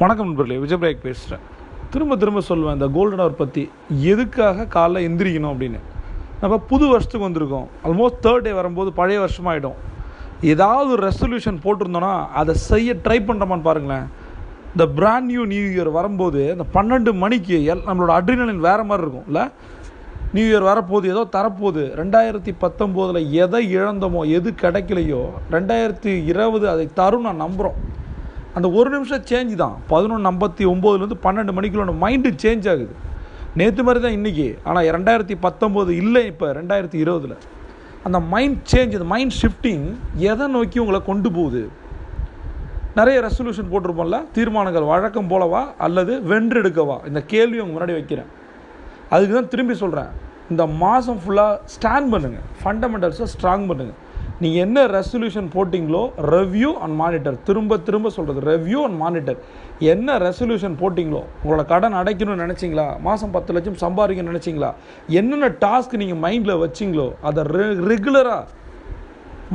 வணக்கம் நண்பர்களே விஜய் பிரேக் பேசுகிறேன் திரும்ப திரும்ப சொல்லுவேன் இந்த கோல்டன் அவர் பற்றி எதுக்காக காலைல எந்திரிக்கணும் அப்படின்னு. நம்ம புது வருஷத்துக்கு வந்திருக்கோம். ஆல்மோஸ்ட் தேர்ட் டே வரும்போது பழைய வருஷமாகிடும் ஏதாவது ஒரு ரெசல்யூஷன் போட்டிருந்தோன்னா அதை செய்ய ட்ரை பண்ணுறோமான்னு பாருங்களேன். இந்த பிராண்ட் நியூ நியூ இயர் வரும்போது இந்த பன்னெண்டு மணிக்கு எல் நம்மளோட அட்ரினலின் வேறு மாதிரி இருக்கும் இல்லை? நியூ இயர் வரப்போகுது ஏதோ தரப்போகுது. ரெண்டாயிரத்தி பத்தொம்போதில் எதை இழந்தோமோ எது கிடைக்கலையோ ரெண்டாயிரத்தி இருபது அதை தரும் நான் நம்புகிறோம் அந்த ஒரு நிமிஷம் சேஞ்ச் தான். பதினொன்று ஐம்பத்தி ஒம்போதுலேருந்து பன்னெண்டு மணிக்குள்ள மைண்டு சேஞ்ச் ஆகுது. நேற்று மாதிரி தான் இன்றைக்கி ஆனால் ரெண்டாயிரத்தி பத்தொம்போது இல்லை இப்போ ரெண்டாயிரத்தி இருபதில். அந்த மைண்ட் சேஞ்ச் அந்த மைண்ட் ஷிஃப்டிங் எதை நோக்கி உங்களை கொண்டு போகுது? நிறைய ரெசல்யூஷன் போட்டிருப்போம்ல தீர்மானங்கள் வழக்கம் போலவா அல்லது வென்றெடுக்கவா? இந்த கேள்வி உங்கள் முன்னாடி வைக்கிறேன். அதுக்கு தான் திரும்பி சொல்கிறேன் இந்த மாதம் ஃபுல்லாக ஸ்டாண்ட் பண்ணுங்கள் ஃபண்டமெண்டல்ஸை ஸ்ட்ராங் பண்ணுங்கள் நீங்கள் என்ன ரெசல்யூஷன் போட்டிங்களோ ரெவ்யூ அண்ட் மானிட்டர் திரும்ப திரும்ப சொல்கிறது ரெவ்யூ அண்ட் மானிட்டர் என்ன ரெசல்யூஷன் போட்டிங்களோ உங்களோட கடன் அடைக்கணும்னு நினச்சிங்களா? மாதம் பத்து லட்சம் சம்பாதிக்கணும்னு நினச்சிங்களா? என்னென்ன டாஸ்க் நீங்கள் மைண்டில் வச்சிங்களோ அதை ரெ ரெகுலராக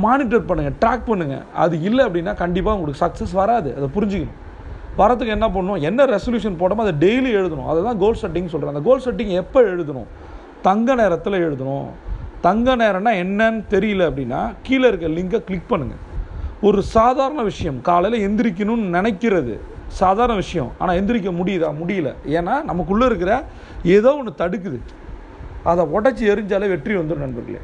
மானிட்டர் பண்ணுங்கள் ட்ராக் பண்ணுங்கள் அது இல்லை அப்படின்னா கண்டிப்பாக உங்களுக்கு சக்ஸஸ் வராது. அதை புரிஞ்சுக்கணும். வரத்துக்கு என்ன பண்ணணும்? என்ன ரெசல்யூஷன் போடாமல் அதை டெய்லி எழுதணும். அதை தான் கோல் செட்டிங் சொல்கிறேன் அந்த கோல் செட்டிங் எப்போ எழுதணும்? தங்க நேரத்தில் எழுதணும். தங்க நேரம்னா என்னன்னு தெரியல அப்படின்னா கீழே இருக்க லிங்கை கிளிக் பண்ணுங்கள் ஒரு சாதாரண விஷயம் காலையில் எந்திரிக்கணும்னு நினைக்கிறது சாதாரண விஷயம் ஆனால் எந்திரிக்க முடியுதா? முடியல. ஏன்னா நமக்குள்ளே இருக்கிற ஏதோ ஒன்று தடுக்குது. அதை உடச்சி எரிஞ்சாலே வெற்றி வந்துடும் நண்பர்களே.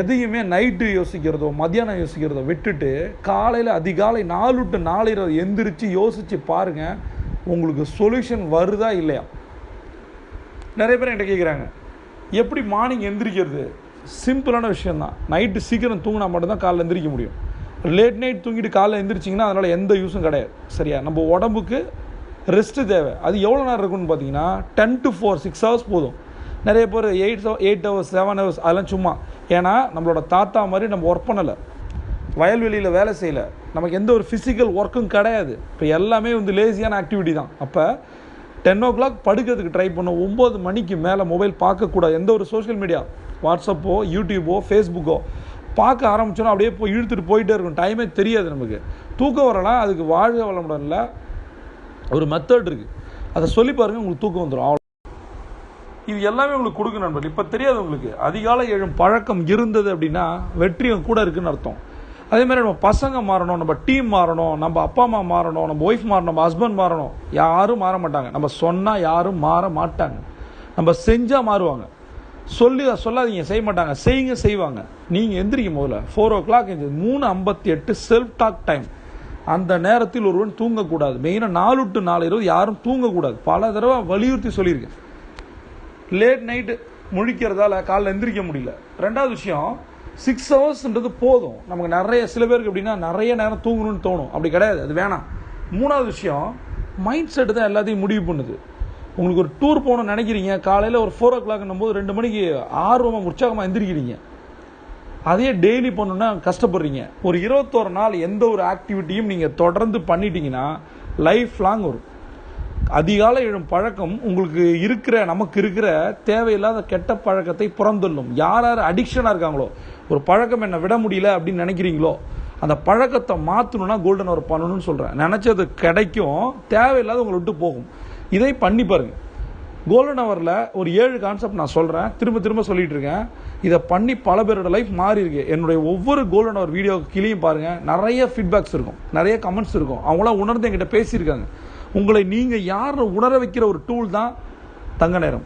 எதையுமே நைட்டு யோசிக்கிறதோ மத்தியானம் யோசிக்கிறதோ விட்டுட்டு காலையில் அதிகாலை நாலு டு நாலு இருபது எந்திரிச்சு யோசித்து பாருங்கள் உங்களுக்கு சொல்யூஷன் வருதா இல்லையா? நிறைய பேர் என்கிட்ட கேட்குறாங்க எப்படி மார்னிங் எந்திரிக்கிறது? சிம்பிளான விஷயந்தான் நைட்டு சீக்கிரம் தூங்கினா மட்டும்தான் காலைல எந்திரிக்க முடியும். லேட் நைட் தூங்கிட்டு காலைல எந்திரிச்சிங்கன்னா அதனால் எந்த யூஸும் கிடையாது. சரியா? நம்ம உடம்புக்கு ரெஸ்ட்டு தேவை. அது எவ்வளோ நேரம் இருக்குன்னு பார்த்தீங்கன்னா ten to four six hours போதும். நிறைய பேர் eight eight hours seven hours அதெல்லாம் சும்மா. ஏன்னா நம்மளோட தாத்தா மாதிரி நம்ம ஒர்க் பண்ணலை. வயல்வெளியில் வேலை செய்யலை. நமக்கு எந்த ஒரு ஃபிசிக்கல் ஒர்க்கும் கிடையாது. இப்போ எல்லாமே வந்து லேசியான ஆக்டிவிட்டி தான். அப்போ டென் ஓ கிளாக் படுக்கிறதுக்கு ட்ரை பண்ணும் ஒம்பது மணிக்கு மேலே மொபைல் பார்க்கக்கூடாது. எந்த ஒரு சோஷியல் மீடியா வாட்ஸ்அப்போ யூடியூப்போ ஃபேஸ்புக்கோ பார்க்க ஆரம்பிச்சோன்னா அப்படியே போய் இழுத்துட்டு போயிட்டே இருக்கும். டைமே தெரியாது நமக்கு. தூக்கம் வரலாம் அதுக்கு வாழ்க வளமுடன்ல ஒரு மெத்தட் இருக்குது அதை சொல்லி பாருங்கள் உங்களுக்கு தூக்கம் வந்துடும் அவ்வளோ இது எல்லாமே உங்களுக்கு கொடுக்க நண்பர்கள் இப்போ தெரியாது உங்களுக்கு. அதிகாலை எழும் பழக்கம் இருந்தது அப்படின்னா வெற்றியும் கூட இருக்குன்னு அர்த்தம். அதே மாதிரி நம்ம பசங்க மாறணும் நம்ம டீம் மாறணும் நம்ம அப்பா அம்மா மாறணும் நம்ம ஒய்ஃப் மாறணும் நம்ம ஹஸ்பண்ட் மாறணும். யாரும் மாற மாட்டாங்க. நம்ம சொன்னால் யாரும் மாற மாட்டாங்க. நம்ம செஞ்சால் மாறுவாங்க. சொல்லி சொல்லாதீங்க செய்ய மாட்டாங்க. செய்யுங்க செய்வாங்க. நீங்கள் எந்திரிக்கும் முதல்ல. ஃபோர் ஓ கிளாக் மூணு ஐம்பத்தி எட்டு செல்ஃப் டாக் டைம் அந்த நேரத்தில் ஒருவன் தூங்கக்கூடாது. மெயினாக நாலு டு நாலு இருபது யாரும் தூங்கக்கூடாது. பல தடவை வலியுறுத்தி சொல்லியிருக்கேன். லேட் நைட்டு முழிக்கிறதால காலைல எந்திரிக்க முடியல. ரெண்டாவது விஷயம் சிக்ஸ் ஹவர்ஸ்ன்றது போதும். நமக்கு நிறைய சில பேருக்கு எப்படின்னா நிறைய நேரம் தூங்கணும்னு தோணும். அப்படி கிடையாது. அது வேணாம். மூணாவது விஷயம் மைண்ட் செட்டு தான் எல்லாத்தையும் முடிவு பண்ணுது. உங்களுக்கு ஒரு டூர் போகணும்னு நினைக்கிறீங்க காலையில் ஒரு ஃபோர் ஓ கிளாக்னும் போது ரெண்டு மணிக்கு ஆர்வமாக உற்சாகமாக எந்திரிக்கிறீங்க. அதையே டெய்லி பண்ணணும்னா கஷ்டப்படுறீங்க. ஒரு இருபத்தோரு நாள் எந்த ஒரு ஆக்டிவிட்டியும் நீங்கள் தொடர்ந்து பண்ணிட்டீங்கன்னா லைஃப் லாங் வரும். அதிகாலை எழும் பழக்கம் உங்களுக்கு இருக்கிற நமக்கு இருக்கிற தேவையில்லாத கெட்ட பழக்கத்தை புறந்தள்ளும். யார் யார் அடிக்ஷனாக இருக்காங்களோ ஒரு பழக்கம் என்னை விட முடியல அப்படின்னு நினைக்கிறீங்களோ அந்த பழக்கத்தை மாற்றணும்னா கோல்டன் அவர் பண்ணணும்னு சொல்கிறேன் நினச்சது கிடைக்கும் தேவையில்லாத உங்களை விட்டு போகும். இதை பண்ணி பாருங்க. கோல்டன் ஹவரில் ஒரு ஏழு கான்செப்ட் நான் சொல்கிறேன் திரும்ப திரும்ப சொல்லிகிட்டு இருக்கேன். இதை பண்ணி பல பேரோட லைஃப் மாறி இருக்கு. என்னுடைய ஒவ்வொரு கோல்டன் ஹவர் வீடியோ கிளியும் பாருங்கள் நிறைய ஃபீட்பேக்ஸ் இருக்கும். நிறைய கமெண்ட்ஸ் இருக்கும். அவங்களாம் உணர்ந்து என்கிட்ட பேசியிருக்காங்க. உங்களை நீங்கள் யார் உணர வைக்கிற ஒரு டூல் தான் தங்க நேரம்.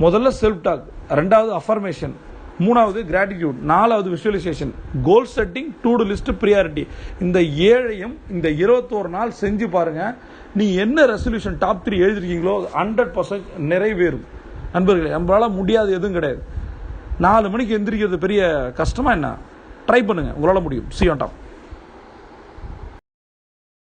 முதல்ல செல்ஃப் டாக் ரெண்டாவது அஃபர்மேஷன் மூணாவது கிராட்டிடியூட் நாலாவது visualisation goal setting to do list priority இந்த ஏழையும் இந்த இருபத்தோரு நாள் செஞ்சு பாருங்கள் நீ என்ன ரெசல்யூஷன் டாப் த்ரீ எழுதிருக்கீங்களோ ஹண்ட்ரட் பர்சன்ட் நிறைவேறும். நண்பர்களே நம்மளால் முடியாது எதுவும் கிடையாது. நாலு மணிக்கு எந்திரிக்கிறது பெரிய கஷ்டமா என்ன? ட்ரை பண்ணுங்கள் உங்களால் முடியும். C on top